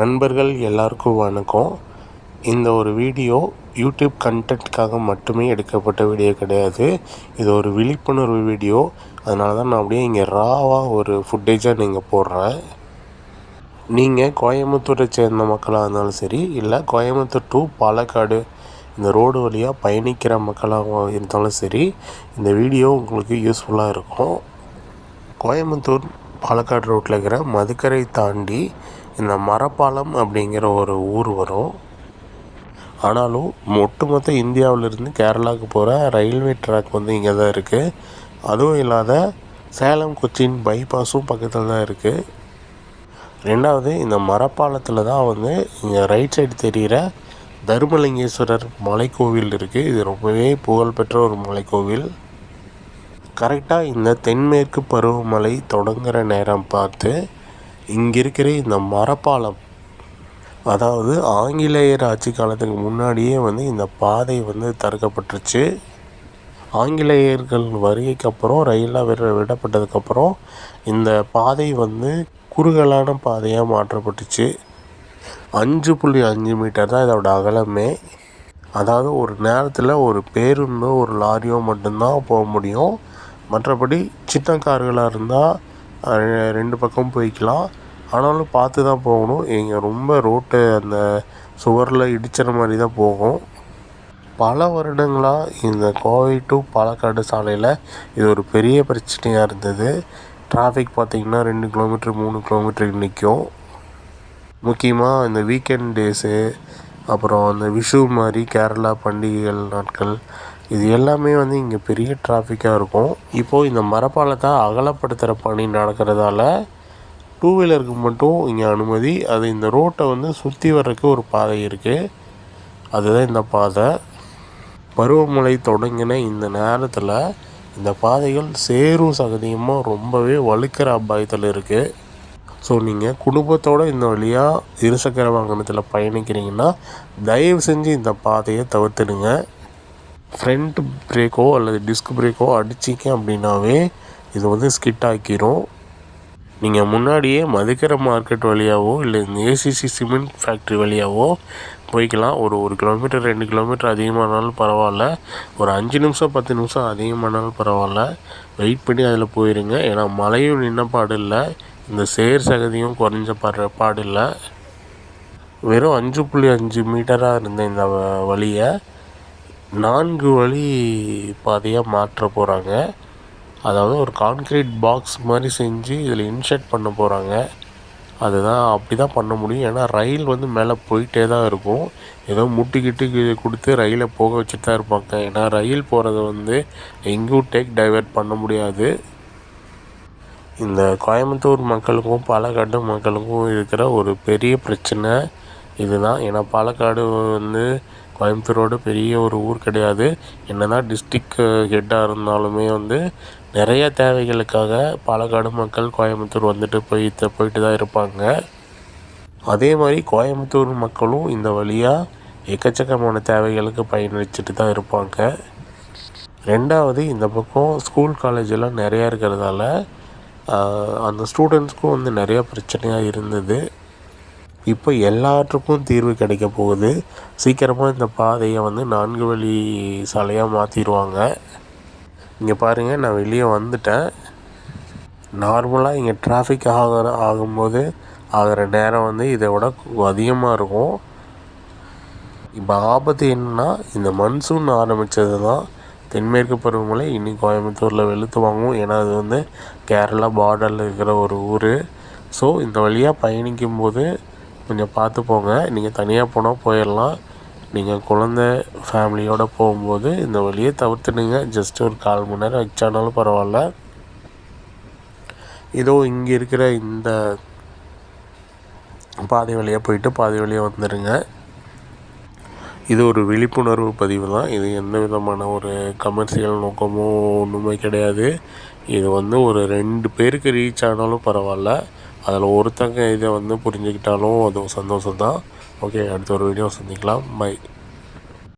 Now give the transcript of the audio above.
நண்பர்கள் எல்லாருக்கும் வணக்கம். இந்த ஒரு வீடியோ யூடியூப் கண்டென்ட்காக மட்டுமே எடுக்கப்பட்ட வீடியோ கிடையாது. இது ஒரு விழிப்புணர்வு வீடியோ. அதனால தான் நான் அப்படியே இங்கே ராவாக ஒரு ஃபுட்டேஜாக நீங்கள் போடுறேன். நீங்கள் கோயம்புத்தூரை சேர்ந்த மக்களாக இருந்தாலும் சரி இல்லை கோயம்புத்தூர் டு பாலக்காடு இந்த ரோடு வழியாக பயணிக்கிற மக்களாக இருந்தாலும் சரி இந்த வீடியோ உங்களுக்கு யூஸ்ஃபுல்லாக இருக்கும். கோயம்புத்தூர் பாலக்காடு ரோட்டில் இருக்கிற மதுக்கரை தாண்டி இந்த மரப்பாலம் அப்படிங்கிற ஒரு ஊர் வரும். ஆனாலும் ஒட்டுமொத்த இந்தியாவிலிருந்து கேரளாவுக்கு போகிற ரயில்வே ட்ராக் வந்து இங்கே தான் இருக்குது அதுவும் இல்லாத சேலம் கொச்சின் பைபாஸும் பக்கத்தில் தான் இருக்குது ரெண்டாவது இந்த மரப்பாலத்தில் தான் வந்து இங்கே ரைட் சைடு தெரிகிற தர்மலிங்கேஸ்வரர் மலைக்கோவில் இருக்குது இது ரொம்பவே புகழ்பெற்ற ஒரு மலைக்கோவில். கரெக்டாக இந்த தென்மேற்கு பருவமழை தொடங்குகிற நேரம் பார்த்து இங்கே இருக்கிற இந்த மரப்பாலம். அதாவது ஆங்கிலேயர் ஆட்சி காலத்துக்கு முன்னாடியே வந்து இந்த பாதை வந்து தடுக்கப்பட்டுருச்சு. ஆங்கிலேயர்கள் வருகைக்கு அப்புறம் ரயிலாக விட விடப்பட்டதுக்கப்புறம் இந்த பாதை வந்து குறுகலான பாதையாக மாற்றப்பட்டுச்சு. அஞ்சு புள்ளி அஞ்சு மீட்டர் தான் இதோட அகலமே. அதாவது ஒரு நேரத்தில் ஒரு பேருந்தோ ஒரு லாரியோ மட்டும்தான் போக முடியும். மற்றபடி சின்ன கார்களாக இருந்தால் ரெண்டு பக்கம் போய்க்கலாம். ஆனாலும் பார்த்து தான் போகணும். இங்கே ரொம்ப ரோட்டு அந்த சுவரில் இடிச்சிற மாதிரி தான் போகும். பல வருடங்களாக இந்த கோவை டு பாலக்காடு சாலையில் இது ஒரு பெரிய பிரச்சனையாக இருந்தது. டிராஃபிக் பார்த்திங்கன்னா ரெண்டு கிலோமீட்ரு மூணு கிலோமீட்டருக்கு நிற்கும் முக்கியமாக இந்த வீக்கெண்ட் டேஸு அப்புறம் அந்த விஷு மாதிரி கேரளா பண்டிகைகள் நாட்கள் இது எல்லாமே வந்து இங்கே பெரிய டிராஃபிக்காக இருக்கும். இப்போது இந்த மரப்பாலத்தை அகலப்படுத்துகிற பணி நடக்கிறதால டூ வீலருக்கு மட்டும் இங்கே அனுமதி. அது இந்த ரோட்டை வந்து சுற்றி வர்றதுக்கு ஒரு பாதை இருக்குது அதுதான் இந்த பாதை. பருவமழை தொடங்கின இந்த நேரத்தில் இந்த பாதைகள் சேரும் சகதியமாக ரொம்பவே வழுக்கிற அபாயத்தில் இருக்குது ஸோ நீங்கள் குடும்பத்தோடு இந்த வழியாக இருசக்கர வாகனத்தில் பயணிக்கிறீங்கன்னா தயவு செஞ்சு இந்த பாதையை தவிர்த்துடுங்க. ஃப்ரண்ட் பிரேக்கோ அல்லது டிஸ்க் பிரேக்கோ அடிச்சிங்க அப்படின்னாவே இது வந்து ஸ்கிட் ஆக்கிரும். நீங்கள் முன்னாடியே மதுக்கரை மார்க்கெட் வழியாகவோ இல்லை இந்த ஏசிசி சிமெண்ட் ஃபேக்ட்ரி வழியாகவோ போய்க்கலாம். ஒரு ஒரு கிலோமீட்டர் ரெண்டு கிலோமீட்டர் அதிகமானாலும் பரவாயில்ல. ஒரு அஞ்சு நிமிஷம் பத்து நிமிஷம் அதிகமானாலும் பரவாயில்ல. வெயிட் பண்ணி அதில் போயிருங்க. ஏன்னா மழையும் நின்ன பாடு இல்லை இந்த சேர் சகதியும் குறைஞ்ச பாடு பாடு இல்லை வெறும் அஞ்சு புள்ளி அஞ்சு மீட்டராக இருந்த இந்த வழியை நான்கு வழி பாதையாக மாற்ற போகிறாங்க அதாவது ஒரு கான்க்ரீட் பாக்ஸ் மாதிரி செஞ்சு இதில் இன்ஷர்ட் பண்ண போகிறாங்க அதுதான் அப்படி தான் பண்ண முடியும். ஏன்னா ரயில் வந்து மேலே போயிட்டே தான் இருக்கும். ஏதோ முட்டிக்கிட்டு கொடுத்து ரயிலை போக வச்சுட்டு தான் இருப்பாங்க. ஏன்னா ரயில் போகிறத வந்து எங்கேயும் டேக் டைவெர்ட் பண்ண முடியாது. இந்த கோயம்புத்தூர் மக்களுக்கும் பாலக்காடு மக்களுக்கும் இருக்கிற ஒரு பெரிய பிரச்சனை இதுதான். ஏன்னா பாலக்காடு வந்து கோயம்புத்தூரோட பெரிய ஒரு ஊர் கிடையாது. என்ன தான் டிஸ்ட்ரிக் ஹெட்டாக இருந்தாலுமே வந்து நிறைய தேவைகளுக்காக பாலக்காடு மக்கள் கோயம்புத்தூர் வந்துட்டு போயிட்டு போயிட்டு தான் இருப்பாங்க. அதே மாதிரி கோயம்புத்தூர் மக்களும் இந்த வழியாக எக்கச்சக்கமான தேவைகளுக்கு பயணிச்சுட்டு தான் இருப்பாங்க. ரெண்டாவது இந்த பக்கம் ஸ்கூல் காலேஜெல்லாம் நிறையா இருக்கிறதால அந்த ஸ்டூடெண்ட்ஸ்க்கும் வந்து நிறையா பிரச்சனையாக இருந்தது. இப்போ எல்லாற்றுக்கும் தீர்வு கிடைக்க போகுது. சீக்கிரமாக இந்த பாதையை வந்து நான்கு வழி சாலையாக மாற்றிடுவாங்க இங்கே பாருங்கள் நான் வெளியே வந்துட்டேன். நார்மலாக இங்கே டிராஃபிக் ஆகிற ஆகும்போது ஆகிற நேரம் வந்து இதை விட அதிகமாக இருக்கும். இப்போ ஆபத்து என்னென்னா இந்த மன்சூன் ஆரம்பித்தது தான் தென்மேற்கு பருவமழை இன்னி கோயம்புத்தூரில் வெளுத்து வாங்கும். ஏன்னா அது வந்து கேரளா பார்டரில் இருக்கிற ஒரு ஊர். ஸோ இந்த வழியாக பயணிக்கும் போது கொஞ்சம் பார்த்து போங்க. நீங்கள் தனியாக போனால் போயிடலாம் நீங்கள் குழந்த ஃபேமிலியோடு போகும்போது இந்த வழியை தவிர்த்துடுங்க. ஜஸ்ட் ஒரு கால் மணி நேரம் வச்சானாலும் பரவாயில்ல. இதோ இங்கே இருக்கிற இந்த பாதை வழியாக போயிட்டு பாதை வழியாக வந்துடுங்க இது ஒரு விழிப்புணர்வு பதிவு தான். இது எந்த விதமான ஒரு கமர்ஷியல் நோக்கமோ ஒன்றுமே கிடையாது. இது வந்து ஒரு ரெண்டு பேருக்கு ரீச் ஆனாலும் பரவாயில்ல. அதில் ஒருத்தங்க இதை வந்து புரிஞ்சுக்கிட்டாலும் அது சந்தோஷம் தான் ஓகே அடுத்த ஒரு வீடியோ சந்திக்கலாம். பை